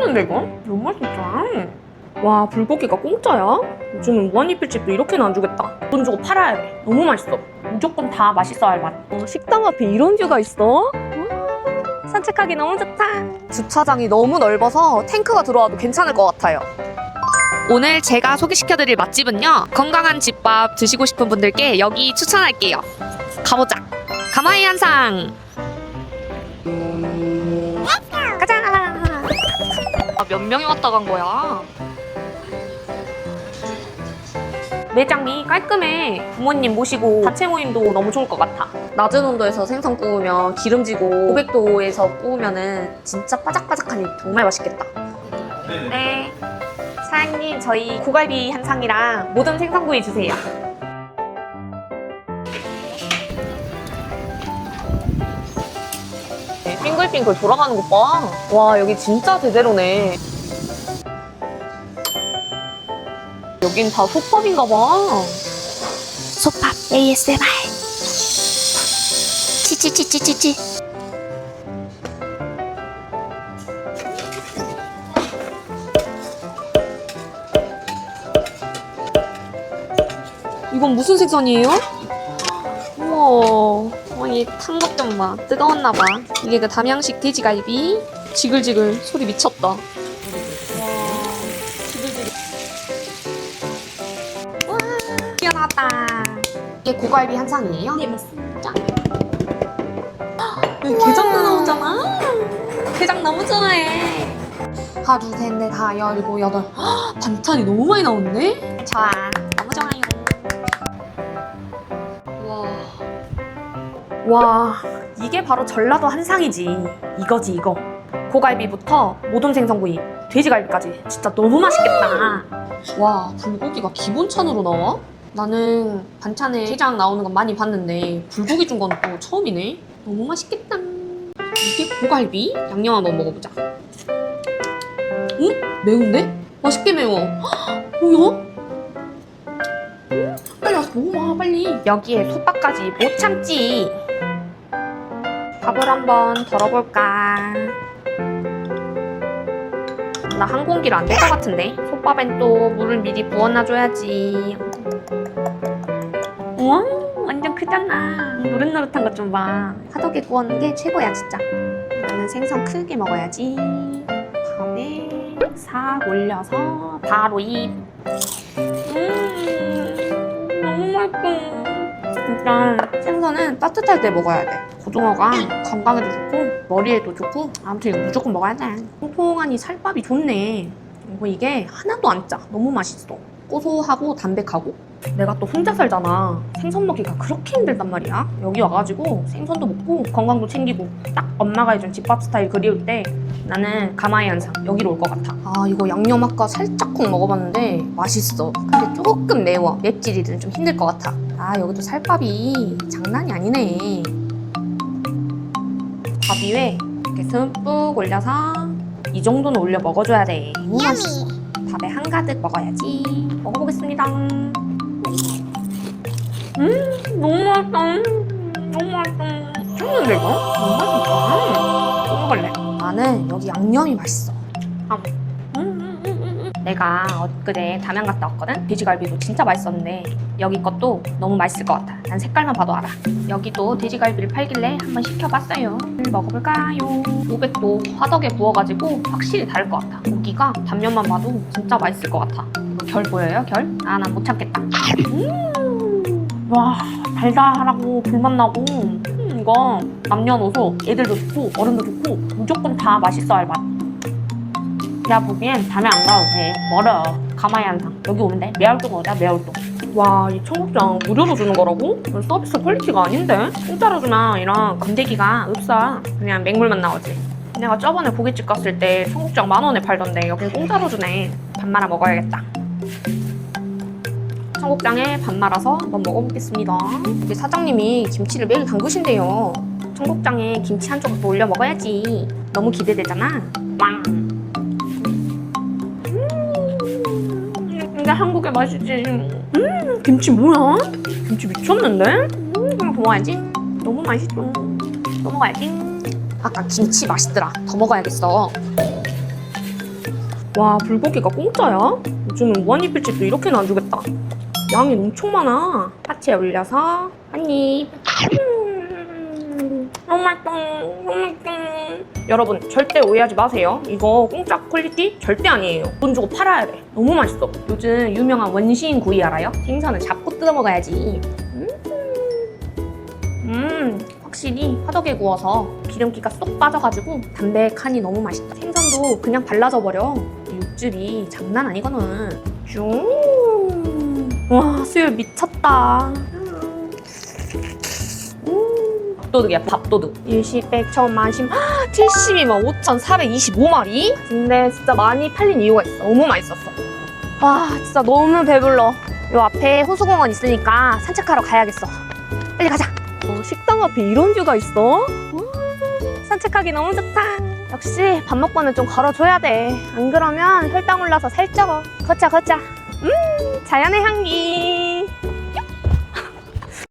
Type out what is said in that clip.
미쳤는데 이거? 너무 맛있다. 와 불고기가 공짜야? 요즘은 무한리필집도 이렇게는 안 주겠다. 돈 주고 팔아야 돼. 너무 맛있어. 무조건 다 맛있어야 할 맛. 어, 식당 앞에 이런 뷰가 있어? 와, 산책하기 너무 좋다. 주차장이 너무 넓어서 탱크가 들어와도 괜찮을 것 같아요. 오늘 제가 소개시켜드릴 맛집은요. 건강한 집밥 드시고 싶은 분들께 여기 추천할게요. 가보자. 가마이 한상. 몇 명이 왔다 간 거야? 매장이 깔끔해. 부모님 모시고 자체 모임도 너무 좋을 것 같아. 낮은 온도에서 생선 구우면 기름지고 500도에서 구우면은 진짜 바삭바삭하니 정말 맛있겠다. 네. 사장님, 저희 고갈비 한 상이랑 모든 생선구이 주세요. 빙글빙글 돌아가는 것 봐. 와, 여기 진짜 제대로네. 여긴 다 솥밥인가 봐. 솥밥 ASMR 치치치치치치 이건 무슨 생선이에요? 우와, 와, 이 탄 것 좀 봐. 뜨거웠나 봐. 이게 그 담양식 돼지갈비. 지글지글 소리 미쳤다. 와, 지글지글. 와, 튀어나왔다. 이게 고갈비 한 상이에요? 네, 맞습니다. 게장도 나오잖아. 게장 너무 좋아해. 하나, 둘, 셋, 넷, 다, 열, 일곱, 여덟. 헉, 반찬이 너무 많이 나오네? 좋아. 와. 와, 이게 바로 전라도 한상이지. 이거지, 이거. 고갈비부터 모든 생선구이, 돼지갈비까지. 진짜 너무 맛있겠다. 와, 불고기가 기본찬으로 나와? 나는 반찬에 게장 나오는 건 많이 봤는데 불고기 준 건 또 처음이네. 너무 맛있겠다. 이게 고갈비? 양념 한번 먹어보자. 응? 매운데? 맛있게 매워. 헉, 뭐야? 빨리 와서 먹어봐 빨리 여기에 솥밥까지 못 참지 밥을 한번 덜어볼까? 나 한 공기로 안 될 것 같은데? 솥밥엔 또 물을 미리 부어놔줘야지. 우와 완전 크잖아. 노릇노릇한 것 좀봐. 화덕에 구웠는 게 최고야 진짜. 나는 생선 크게 먹어야지. 밥에 싹 올려서 바로 입. 음, 너무 맛있어. 진짜 생선은 따뜻할 때 먹어야 돼. 고등어가 건강에도 좋고 머리에도 좋고 아무튼 이거 무조건 먹어야 돼. 통통하니 살밥이 좋네. 그리고 이게 하나도 안 짜. 너무 맛있어. 고소하고 담백하고. 내가 또 혼자 살잖아. 생선 먹기가 그렇게 힘들단 말이야. 여기 와가지고 생선도 먹고 건강도 챙기고 딱 엄마가 해준 집밥 스타일 그리울 때 나는 가마이 한상 여기로 올 것 같아. 아 이거 양념 아까 살짝쿵 먹어봤는데 맛있어. 근데 조금 매워. 맵찔이는 좀 힘들 것 같아. 아 여기도 살밥이 장난이 아니네. 밥 위에 이렇게 듬뿍 올려서 이 정도는 올려 먹어줘야 돼. 맛있어. 밥에 한가득 먹어야지. 먹어보겠습니다. 음 너무 맛있다. 너무 맛있어. 미쳤는데 이거? 너무 맛있다. 또 먹을래. 나는 여기 양념이 맛있어. 아. 음, 음, 음, 음. 내가 엊그제 담양 갔다 왔거든? 돼지갈비도 진짜 맛있었는데 여기 것도 너무 맛있을 것 같아. 난 색깔만 봐도 알아. 여기도 돼지갈비를 팔길래 한번 시켜봤어요. 먹어볼까요? 500도 화덕에 구워가지고 확실히 다를 것 같아. 고기가 단면만 봐도 진짜 맛있을 것 같아. 이거 결 보여요? 결? 아, 난 못 참겠다. 음, 와, 달달하고 불맛 나고 음, 이거 남녀노소 애들도 좋고 어른도 좋고 무조건 다 맛있어 할 맛. 내가 보기엔 담에 안 가도 돼. 멀어. 가마이 한상. 여기 오면 돼. 매월동 오자, 매월동. 와, 이 청국장 무료로 주는 거라고? 이건 서비스 퀄리티가 아닌데? 공짜로 주면 이런 건더기가 없어. 그냥 맹물만 나오지. 내가 저번에 고깃집 갔을 때 청국장 만 원에 팔던데 여긴 공짜로 주네. 밥 말아 먹어야겠다. 청국장에 밥 말아서 한번 먹어보겠습니다. 우리 사장님이 김치를 매일 담그신대요. 청국장에 김치 한 조각 더 올려 먹어야지. 너무 기대되잖아. 왕. 한국의 맛이지. 음, 김치 뭐야? 김치 미쳤는데? 음, 그럼 더 먹어야지. 너무 맛있어. 또 먹어야지. 아까 김치 맛있더라. 더 먹어야겠어. 와 불고기가 공짜야? 요즘은 무한리필집도 이렇게는 안 주겠다. 양이 엄청 많아. 파채에 올려서 한 입. 너무 맛있다. 여러분 절대 오해하지 마세요. 이거 공짜 퀄리티 절대 아니에요. 돈 주고 팔아야 돼. 너무 맛있어. 요즘 유명한 원시인 구이 알아요? 생선을 잡고 뜯어 먹어야지. 음, 음 확실히 화덕에 구워서 기름기가 쏙 빠져가지고 담백하니 너무 맛있다. 생선도 그냥 발라져 버려. 육즙이 장난 아니거든. 쭉. 와 수율 미쳤다. 음, 밥도둑이야 밥도둑. 일십, 백, 천, 만십, 70이면 5,425마리? 근데 진짜 많이 팔린 이유가 있어. 너무 맛있었어. 와 진짜 너무 배불러. 요 앞에 호수공원 있으니까 산책하러 가야겠어. 빨리 가자. 어, 식당 앞에 이런 뷰가 있어? 와, 산책하기 너무 좋다. 역시 밥 먹고는 좀 걸어줘야 돼. 안 그러면 혈당 올라서 살쪄. 걷자, 걷자. 음, 자연의 향기.